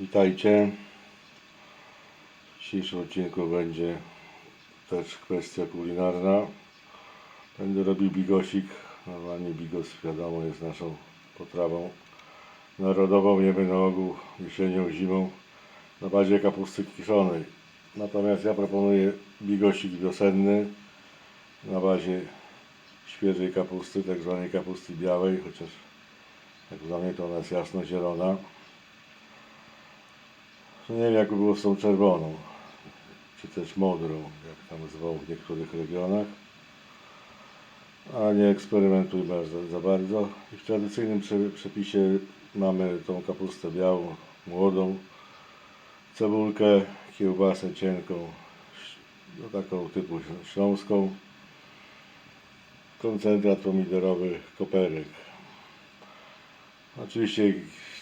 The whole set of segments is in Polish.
Witajcie. W dzisiejszym odcinku będzie też kwestia kulinarna. Będę robił bigosik. Normalnie bigos wiadomo jest naszą potrawą narodową. Jemy na ogół jesienią, zimą na bazie kapusty kiszonej. Natomiast ja proponuję bigosik wiosenny na bazie świeżej kapusty, tak zwanej kapusty białej, chociaż jak dla mnie to ona jest jasno-zielona. Nie wiem jakby było z tą czerwoną, czy też modrą, jak tam zwał w niektórych regionach. A nie eksperymentujmy za, za bardzo. I w tradycyjnym prze- przepisie mamy tą kapustę białą, młodą, cebulkę, kiełbasę cienką, no taką typu śląską, koncentrat pomidorowy, koperek. Oczywiście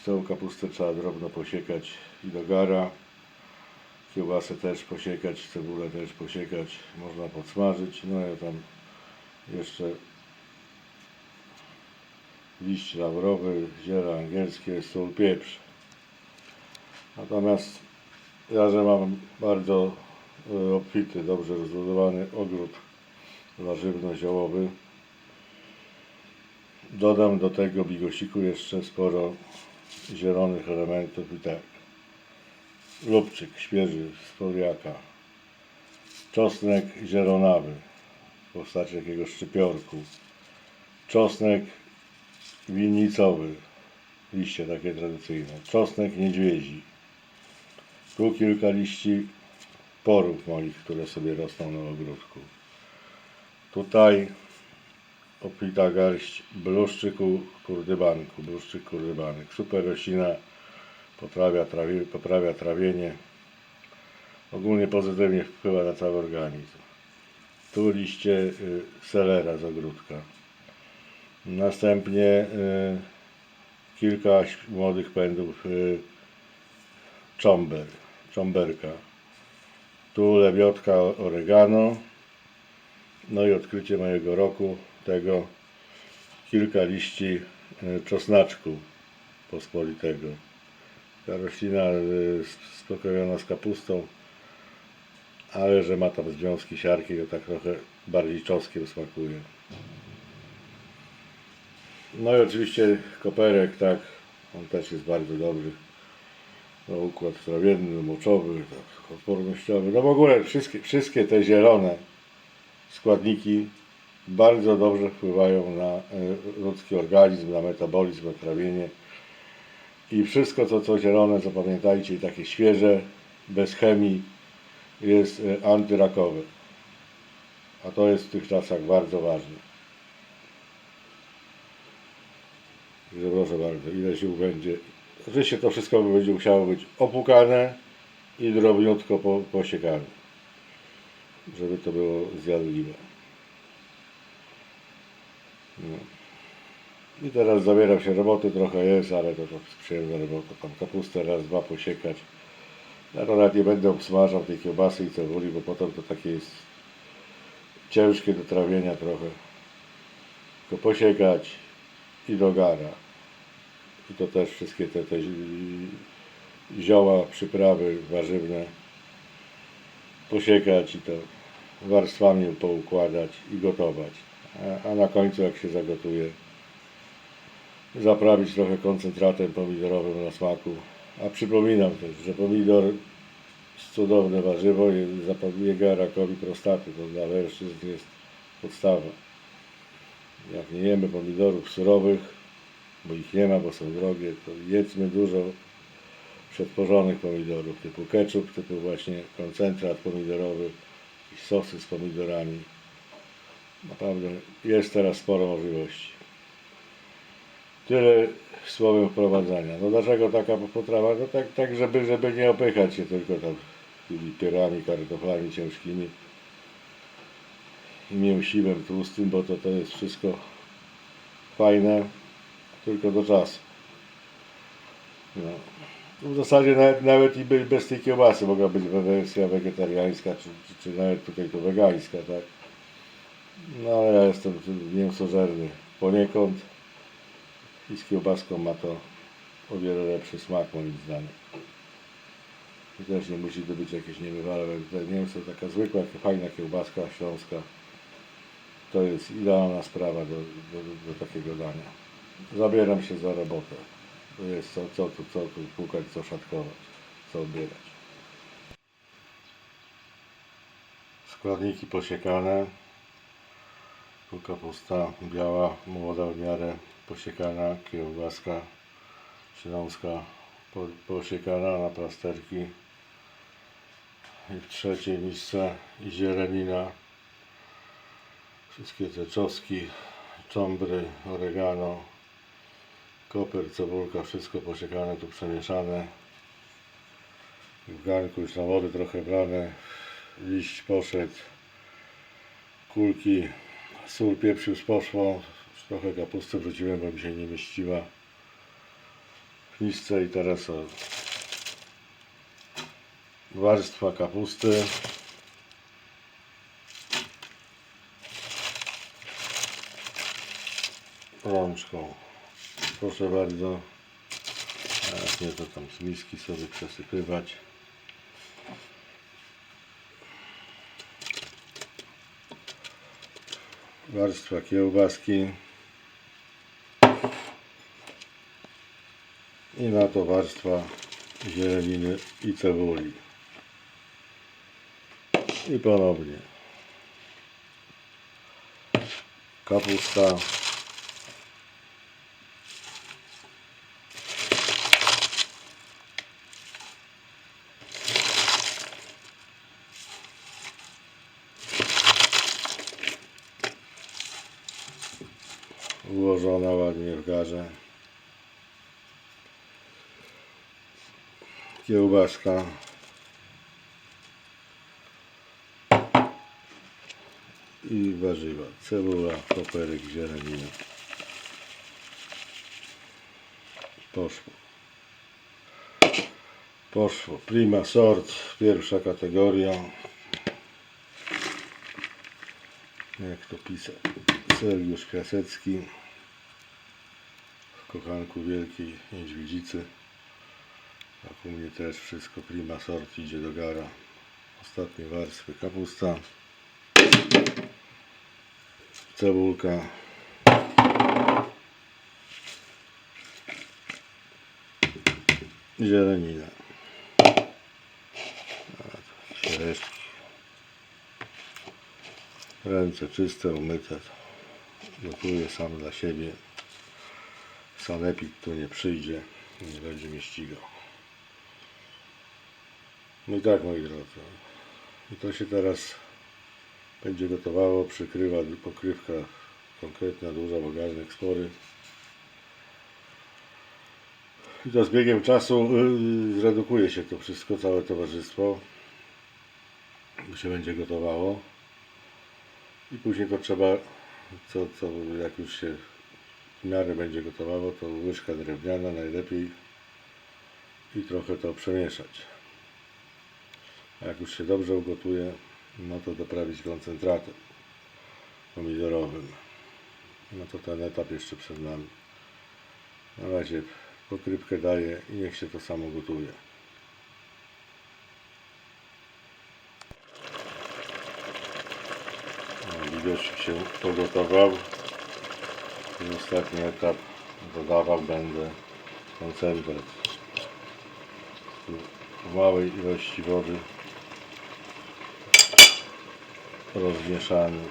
tą kapustę trzeba drobno posiekać i do gara. Kiełbasę też posiekać, cebulę też posiekać, można podsmażyć. No ja tam jeszcze liść laurowy, ziele angielskie, sól, pieprz. Natomiast ja, że mam bardzo e, obfity, dobrze rozbudowany ogród warzywno-ziołowy, Dodam do tego bigosiku jeszcze sporo zielonych elementów i tak. Lubczyk świeży z foliaka. Czosnek zielonawy w postaci jakiegoś szczypiorku. Czosnek winnicowy. Liście takie tradycyjne. Czosnek niedźwiedzi. Tu kilka liści porów moich, które sobie rosną na ogródku. Tutaj obfita garść bluszczyku kurdybanku, bluszczyk kurdybanek. Super roślina, poprawia, trawi, poprawia trawienie, ogólnie pozytywnie wpływa na cały organizm. Tu liście y, selera z ogródka. Następnie y, kilka młodych pędów y, czomber, czomberka. Tu lebiotka oregano. No i odkrycie mojego roku tego kilka liści e, czosnaczku pospolitego. Ta roślina e, spokojona z kapustą, ale że ma tam związki siarki, to tak trochę bardziej czoskiem smakuje. No i oczywiście koperek, tak, on też jest bardzo dobry. No, układ trawienny, moczowy, tak, odpornościowy. No w ogóle wszystkie, wszystkie te zielone składniki bardzo dobrze wpływają na e, ludzki organizm, na metabolizm, na trawienie. I wszystko to, co zielone, zapamiętajcie, i takie świeże, bez chemii, jest e, antyrakowe. A to jest w tych czasach bardzo ważne. Także proszę bardzo, ile sił będzie. Oczywiście to wszystko będzie musiało być opłukane i drobniutko po, posiekane, żeby to było zjadliwe. No. I teraz zabieram się roboty, trochę jest, ale to, to przyjemna robota. Tam kapustę raz, dwa posiekać. Ja to nawet nie będę obsmażał tej kiełbasy i cebuli, bo potem to takie jest ciężkie do trawienia trochę. Tylko posiekać i do gara. I to też wszystkie te, te zi- zioła, przyprawy warzywne posiekać i to warstwami poukładać i gotować. A, na końcu jak się zagotuje zaprawić trochę koncentratem pomidorowym na smaku. A przypominam też, że pomidor jest cudowne warzywo i zapobiega rakowi prostaty. To dla mężczyzn jest podstawa. Jak nie jemy pomidorów surowych, bo ich nie ma, bo są drogie, to jedzmy dużo przetworzonych pomidorów, typu ketchup, typu właśnie koncentrat pomidorowy, jakieś sosy z pomidorami. Naprawdę jest teraz sporo możliwości. Tyle słowem wprowadzania. No dlaczego taka potrawa? No tak, tak żeby, żeby nie opychać się tylko tam tymi pierami, kartoflami ciężkimi i mięsiwem tłustym, bo to, to jest wszystko fajne, tylko do czasu. No. W zasadzie nawet, nawet i be- bez tej kiełbasy mogła być wersja wegetariańska, czy, czy nawet tutaj to wegańska, tak? No ale ja jestem mięsożerny poniekąd i z kiełbaską ma to o wiele lepszy smak moim zdaniem. I też nie musi to być jakieś niebywałe. Te mięso taka zwykła, fajna kiełbaska śląska. To jest idealna sprawa do, do, do takiego dania. Zabieram się za robotę. To jest co, co tu, co tu pukać, co szatkować, co odbierać. Składniki posiekane. Kapusta biała, młoda w miarę posiekana, kiełbaska śląska po, posiekana na plasterki. I w trzecie miejsce zielenina. Wszystkie te czoski, cząbry, oregano, koper, cebulka, wszystko posiekane, tu przemieszane. W garnku już na wody trochę brane. Liść poszedł. Kulki, sól, pieprz już poszło. Trochę kapusty wrzuciłem, bo mi się nie mieściła w misce i teraz warstwa kapusty. Rączką. Proszę bardzo. Jak nie to tam z miski sobie przesypywać. Warstwa kiełbaski. I na to warstwa zieleniny i cebuli. I ponownie. Kapusta. Ułożona ładnie w garze. Kiełbaska. I warzywa. Cebula, koperek, zielenina. Poszło. Poszło. Prima sort. Pierwsza kategoria. Jak to pisał? Sergiusz Krasecki. Kochanku wielkiej niedźwiedzicy. Tak u mnie też wszystko prima sort idzie do gara. Ostatnie warstwy kapusta. Cebulka. Zielenina. Resztki. Ręce czyste, umyte. Gotuję sam dla siebie. Sanepid tu nie przyjdzie. Nie będzie mnie ścigał. No i tak moi drodzy. I to się teraz będzie gotowało. Przykrywa pokrywka konkretna, duża, bo garnek spory. I to z biegiem czasu yy, zredukuje się to wszystko, całe towarzystwo. Się będzie gotowało. I później to trzeba, co, co jak już się w miarę będzie gotowało, to łyżka drewniana najlepiej i trochę to przemieszać. A jak już się dobrze ugotuje, no to doprawić koncentratem pomidorowym. No to ten etap jeszcze przed nami. Na razie pokrywkę daję i niech się to samo gotuje. No, Widocznik się pogotował. I ostatni etap dodawał będę koncentrat. W małej ilości wody rozmieszany.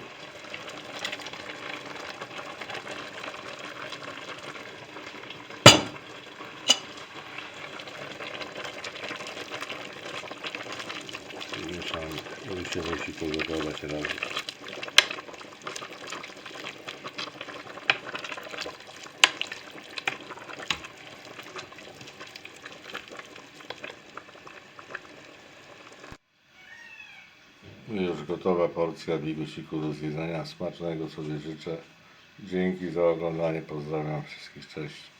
Mieszany. I się musi pogotować razem. Już gotowa porcja bigusiku do zjedzenia. Smacznego sobie życzę. Dzięki za oglądanie. Pozdrawiam wszystkich. Cześć.